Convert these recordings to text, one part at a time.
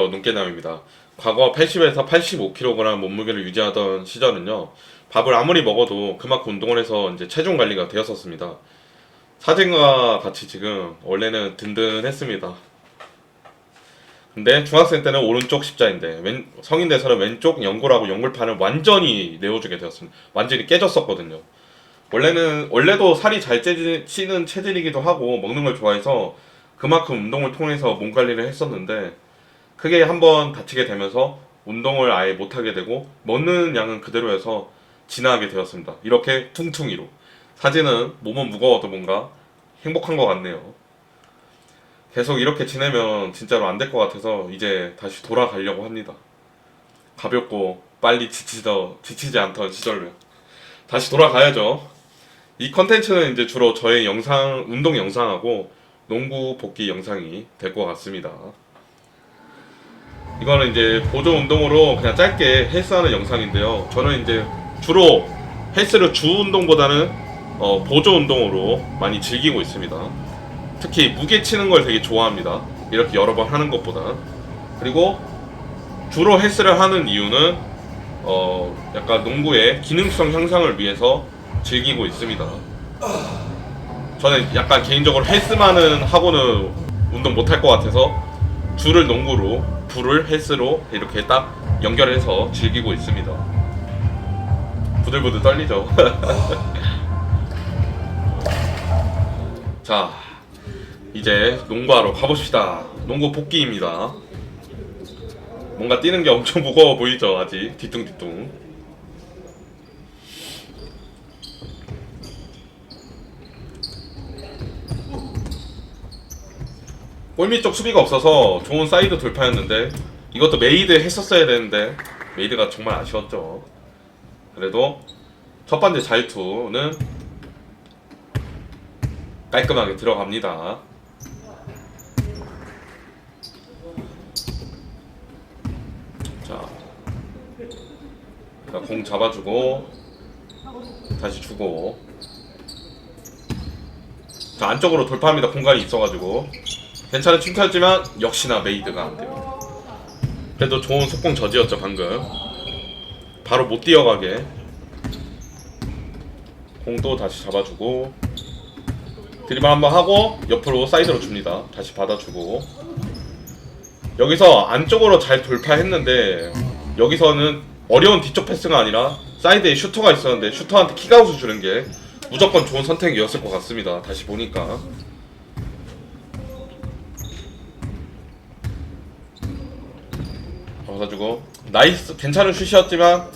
어, 눈깨남입니다. 과거 80에서 85kg 몸무게를 유지하던 시절은요, 밥을 아무리 먹어도 그만큼 운동을 해서 이제 체중 관리가 되었었습니다. 사진과 같이 지금 원래는 든든했습니다. 근데 중학생 때는 오른쪽 십자인데 왼, 성인 돼서는 왼쪽 연골하고 연골판을 완전히 내어주게 되었습니다. 완전히 깨졌었거든요. 원래는 원래도 살이 잘 찌는 체질이기도 하고 먹는 걸 좋아해서 그만큼 운동을 통해서 몸 관리를 했었는데 크게 한번 다치게 되면서 운동을 아예 못하게 되고 먹는 양은 그대로여서 진화하게 되었습니다. 이렇게 퉁퉁이로 사진은 몸은 무거워도 뭔가 행복한 것 같네요. 계속 이렇게 지내면 진짜로 안 될 것 같아서 이제 다시 돌아가려고 합니다. 가볍고 빨리 지치더, 지치지 않던 시절로 다시 돌아가야죠. 이 컨텐츠는 이제 주로 저의 영상, 운동 영상하고 농구 복귀 영상이 될 것 같습니다. 이거는 이제 보조 운동으로 그냥 짧게 헬스하는 영상인데요. 저는 이제 주로 헬스를 주 운동보다는 어, 보조 운동으로 많이 즐기고 있습니다. 특히 무게 치는 걸 되게 좋아합니다. 이렇게 여러 번 하는 것보다. 그리고 주로 헬스를 하는 이유는 어, 약간 농구의 기능성 향상을 위해서 즐기고 있습니다. 저는 약간 개인적으로 헬스만은 하고는 운동 못할 것 같아서 줄을 농구로, 불을 헬스로 이렇게 딱 연결해서 즐기고 있습니다. 부들부들 떨리죠. 자, 이제 농구하러 가봅시다. 농구 복귀입니다. 뭔가 뛰는 게 엄청 무거워 보이죠, 아직 뒤뚱뒤뚱. 골밑 쪽 수비가 없어서 좋은 사이드 돌파였는데 이것도 메이드 했었어야 되는데 메이드가 정말 아쉬웠죠. 그래도 첫 번째 자유투는 깔끔하게 들어갑니다. 자, 자, 공 잡아주고 다시 주고 자 안쪽으로 돌파합니다. 공간이 있어가지고 괜찮은 춤타였지만 역시나 메이드가 안 돼요. 그래도 좋은 속공 저지였죠 방금. 바로 못 뛰어가게 공도 다시 잡아주고 드리블 한번 하고 옆으로 사이드로 줍니다. 다시 받아주고 여기서 안쪽으로 잘 돌파했는데 여기서는 어려운 뒤쪽 패스가 아니라 사이드에 슈터가 있었는데 슈터한테 킥아웃을 주는 게 무조건 좋은 선택이었을 것 같습니다. 다시 보니까 받아주고 나이스 괜찮은 슛이었지만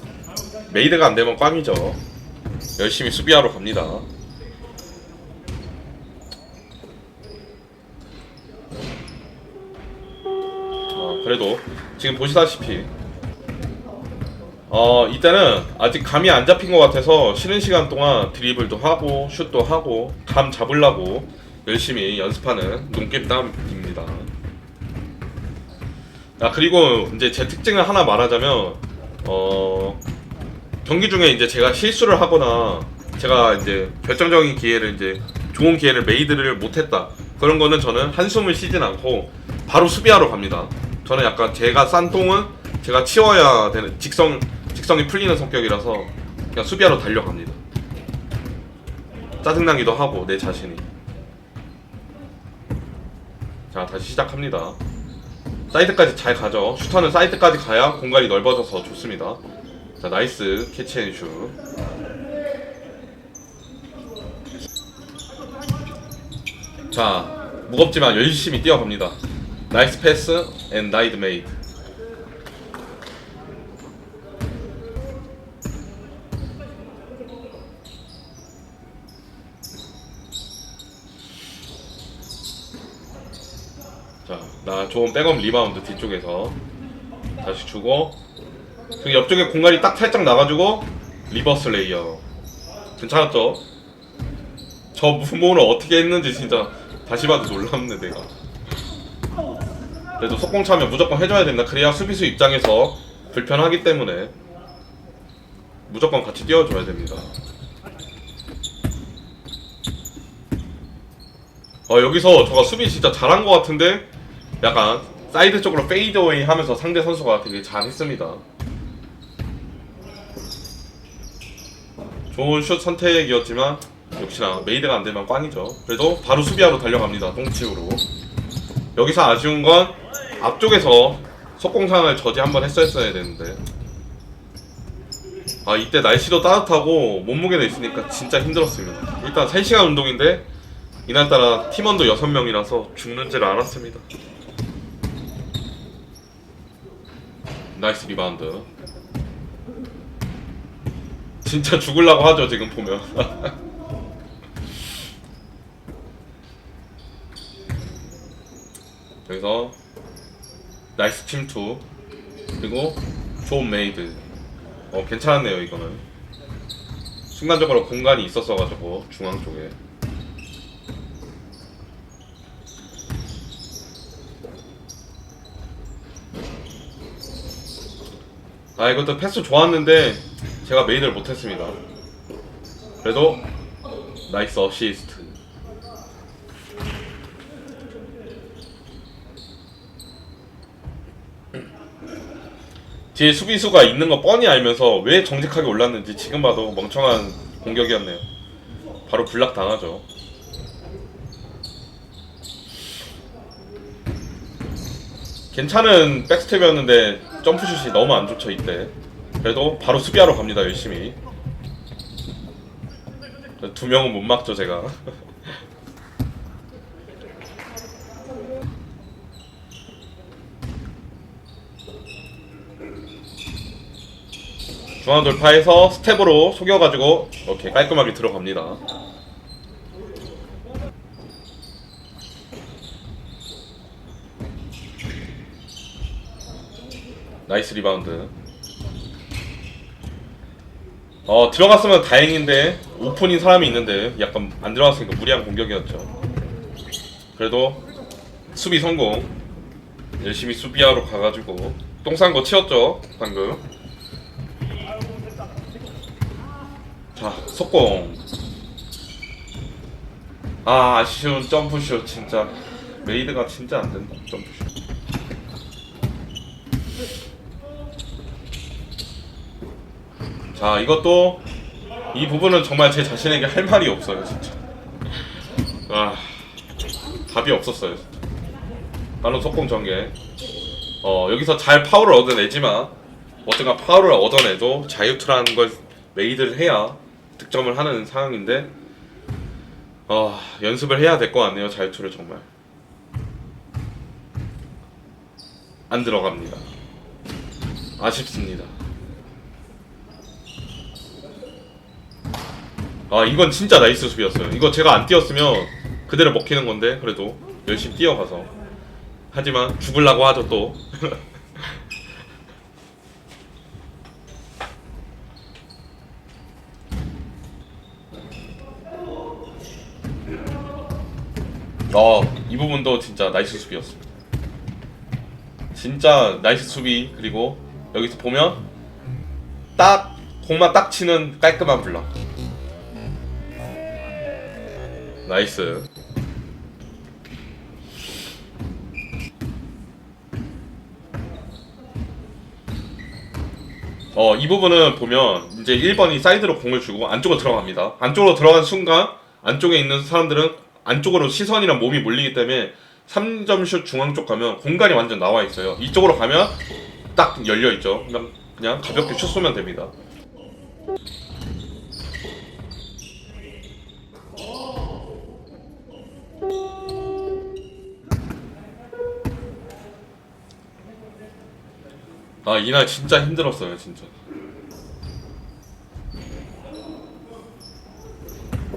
메이드가 안 되면 꽝이죠. 열심히 수비하러 갑니다. 어, 그래도 지금 보시다시피 어 이때는 아직 감이 안 잡힌 것 같아서 쉬는 시간 동안 드리블도 하고 슛도 하고 감 잡으려고 열심히 연습하는 눈길땀입니다. 아 그리고 이제 제 특징을 하나 말하자면 어 경기 중에 이제 제가 실수를 하거나 제가 이제 결정적인 기회를 이제 좋은 기회를 메이드를 못했다 그런 거는 저는 한숨을 쉬진 않고 바로 수비하러 갑니다. 저는 약간 제가 싼 똥은 제가 치워야 되는 직성 직성이 풀리는 성격이라서 그냥 수비하러 달려갑니다. 짜증나기도 하고 내 자신이. 자 다시 시작합니다. 사이드까지 잘 가죠. 슈터는 사이드까지 가야 공간이 넓어져서 좋습니다. 자 나이스 캐치앤슛. 자 무겁지만 열심히 뛰어갑니다. 나이스 패스 앤 나이드 메이드. 자, 나 좋은 백업 리바운드 뒤쪽에서 다시 주고 그 옆쪽에 공간이 딱 살짝 나가지고 리버스 레이어. 괜찮았죠? 저 무모를 어떻게 했는지 진짜 다시 봐도 놀랍네 내가. 그래도 속공 차면 무조건 해줘야 된다. 그래야 수비수 입장에서 불편하기 때문에 무조건 같이 뛰어줘야 됩니다. 어 여기서 저가 수비 진짜 잘한 것 같은데 약간 사이드 쪽으로 페이드웨이 하면서 상대 선수가 되게 잘했습니다. 좋은 슛 선택이었지만 역시나 메이드가 안 되면 꽝이죠. 그래도 바로 수비하러 달려갑니다. 똥치우로. 여기서 아쉬운 건 앞쪽에서 속공상을 저지 한번 했었어야 되는데 아 이때 날씨도 따뜻하고 몸무게도 있으니까 진짜 힘들었습니다. 일단 3시간 운동인데 이날따라 팀원도 6명이라서 죽는 줄 알았습니다. 나이스 리바운드. 진짜 죽으려고 하죠 지금 보면. 여기서 나이스 침투 그리고 존 메이드. 어 괜찮았네요 이거는. 순간적으로 공간이 있었어가지고 중앙 쪽에. 아 이것도 패스 좋았는데 제가 메인을 못했습니다. 그래도 나이스 어시스트. 뒤에 수비수가 있는 거 뻔히 알면서 왜 정직하게 올랐는지 지금 봐도 멍청한 공격이었네요. 바로 블락 당하죠. 괜찮은 백스텝이었는데 점프슛이 너무 안 좋죠 이때. 그래도 바로 수비하러 갑니다 열심히. 두 명은 못 막죠 제가. 중앙 돌파해서 스텝으로 속여가지고 이렇게 깔끔하게 들어갑니다 나이스 리바운드. 어 들어갔으면 다행인데 오픈인 사람이 있는데 약간 안 들어갔으니까 무리한 공격이었죠. 그래도 수비 성공. 열심히 수비하러 가가지고 똥 싼 거 치웠죠 방금. 자 속공. 아 아쉬운 점프슛 진짜 메이드가 진짜 안 된다 점프슛. 자 이것도 이 부분은 정말 제 자신에게 할 말이 없어요 진짜. 아 답이 없었어요. 진짜. 나는 속공 전개. 어 여기서 잘 파울을 얻어내지만 어쨌든 파울을 얻어내도 자유투라는 걸 메이드를 해야 득점을 하는 상황인데 어 연습을 해야 될 것 같네요 자유투를 정말. 안 들어갑니다. 아쉽습니다 아 이건 진짜 나이스 수비였어요. 이거 제가 안 뛰었으면 그대로 먹히는 건데 그래도 열심히 뛰어가서 하지만 죽을라고 하죠 또. 어 이 부분도 진짜 나이스 수비였습니다. 진짜 나이스 수비 그리고 여기서 보면 딱 공만 딱 치는 깔끔한 블락. 나이스. 어, 이 부분은 보면 이제 1번이 사이드로 공을 주고 안쪽으로 들어갑니다. 안쪽으로 들어간 순간 안쪽에 있는 사람들은 안쪽으로 시선이랑 몸이 몰리기 때문에 3점슛 중앙 쪽 가면 공간이 완전 나와 있어요. 이쪽으로 가면 딱 열려 있죠. 그냥, 그냥 가볍게 슛 쏘면 됩니다. 아 이날 진짜 힘들었어요 진짜.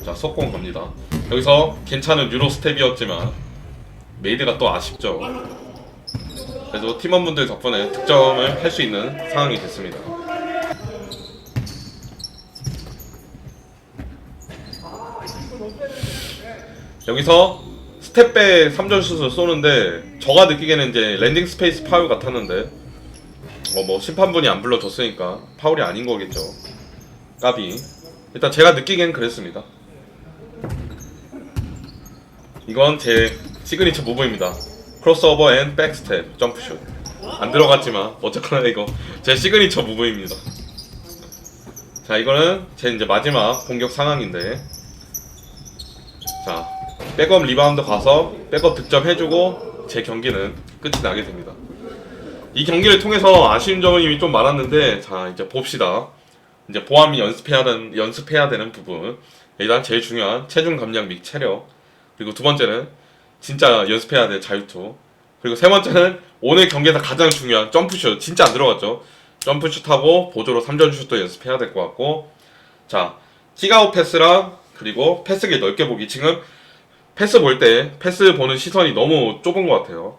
자 속공 갑니다. 여기서 괜찮은 유로 스텝이었지만 메이드가 또 아쉽죠. 그래도 팀원분들 덕분에 득점을 할 수 있는 상황이 됐습니다. 여기서 스텝백 3점 슛을 쏘는데 저가 느끼기에는 이제 랜딩 스페이스 파울 같았는데 어 뭐 심판분이 안 불러줬으니까 파울이 아닌 거겠죠. 까비. 일단 제가 느끼기엔 그랬습니다. 이건 제 시그니처 무브입니다. 크로스오버 앤 백스텝 점프슛 안 들어갔지만 어쨌거나 이거 제 시그니처 무브입니다 자 이거는 제 이제 마지막 공격 상황인데 자 백업 리바운드 가서 백업 득점 해주고 제 경기는 끝이 나게 됩니다 이 경기를 통해서 아쉬운 점이 좀 많았는데 자 이제 봅시다. 이제 보암이 연습해야 되는 연습해야 되는 부분. 일단 제일 중요한 체중 감량 및 체력. 그리고 두 번째는 진짜 연습해야 될 자유투. 그리고 세 번째는 오늘 경기에서 가장 중요한 점프슛. 진짜 안 들어갔죠? 점프슛하고 보조로 3점 슛도 연습해야 될 것 같고. 자 킥아웃 패스랑 그리고 패스기 넓게 보기. 지금 패스 볼 때 패스 보는 시선이 너무 좁은 것 같아요.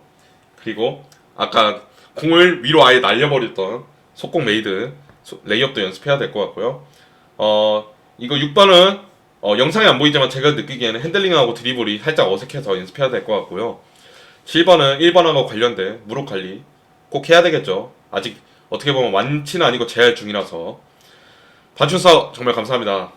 그리고 아까 공을 위로 아예 날려버렸던 속공 메이드 소- 레이업도 연습해야 될 것 같고요. 어 이거 6번은 어, 영상에 안 보이지만 제가 느끼기에는 핸들링하고 드리블이 살짝 어색해서 연습해야 될 것 같고요. 7번은 1번하고 관련된 무릎 관리 꼭 해야 되겠죠. 아직 어떻게 보면 완치는 아니고 재활 중이라서. 반춘사 정말 감사합니다